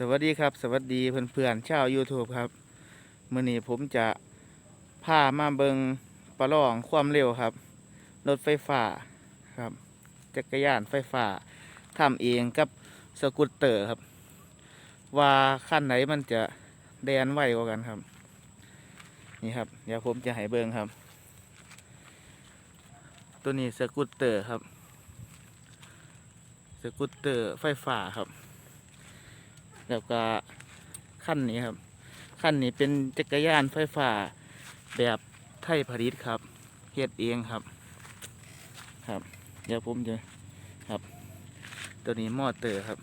สวัสดีครับ สวัสดีเพื่อนๆชาว YouTube ครับมื่อนี้ผมจะพามาเบิงประลองความเร็วครับ รถไฟฟ้าครับ จักรยานไฟฟ้าทำเองกับสกูตเตอร์ครับ ว่าขั้นไหนมันจะแดนไวกว่ากันครับ นี่ครับ เดี๋ยวผมจะให้เบิงครับ ตัวนี้สกูตเตอร์ครับ สกูตเตอร์ไฟฟ้าครับ แล้วก็ขั้นนี้ครับขั้นนี้เป็นจักรยานไฟฟ้าแบบไทยผลิตครับเฮ็ดเองครับ ครับ เดี๋ยวผมจะครับ ตัวนี้มอเตอร์ครับ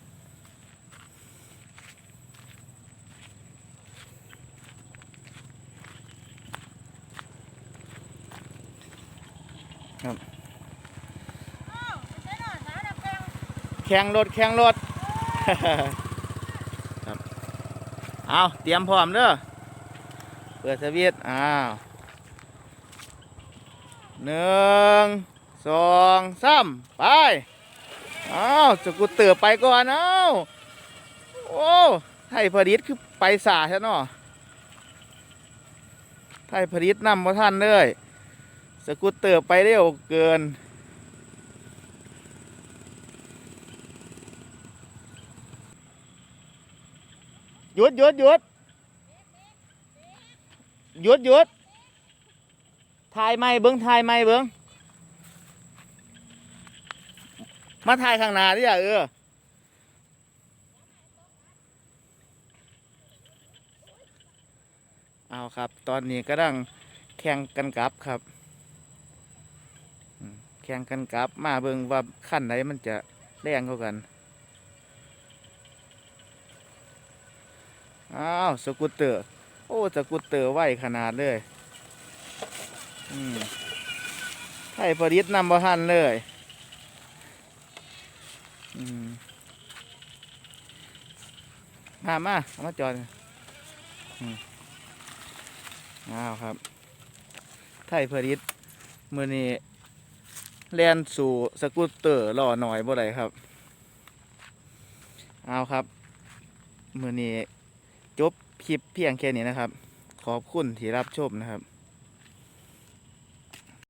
ครับแข่งรถแข่งรถครับ เอาเตรียมพร้อมเด้อเปิดสวิตช์อ้าวหนึ่งสองสามไปอ้าวสกูตเตอร์ไปก่อนเอ้าโอ้ไทยผลิตคือไปสาใช่เนาะไทยผลิตนำมาท่านเลยสกูตเตอร์ไปเร็วเกิน หยุดหยุดหยุดหยุดหยุดถ่ายไม่เบิ้งถ่ายไม่เบิ้งมาถ่ายข้างหน้าดิอะเออเอาครับ ตอนนี้ก็ดังแข่งกันกลับครับแข่งกันกลับมาเบิ้งว่าขั้นไหนมันจะแรงกว่ากัน อ้าวสกูตเตอร์ โอ้สกูตเตอร์ไวขนาดเลยอืมไทยผลิตนำบ่ทันเลยอืมมามาเอามาจอดอืมอ้าวครับ ไทยผลิตมือนี้แลนสู่สกูตเตอร์รอหน่อยบ่ได้ครับ เอาครับ มือนี้ จบคลิปเพียงแค่นี้นะครับ ขอบคุณที่รับชมนะครับ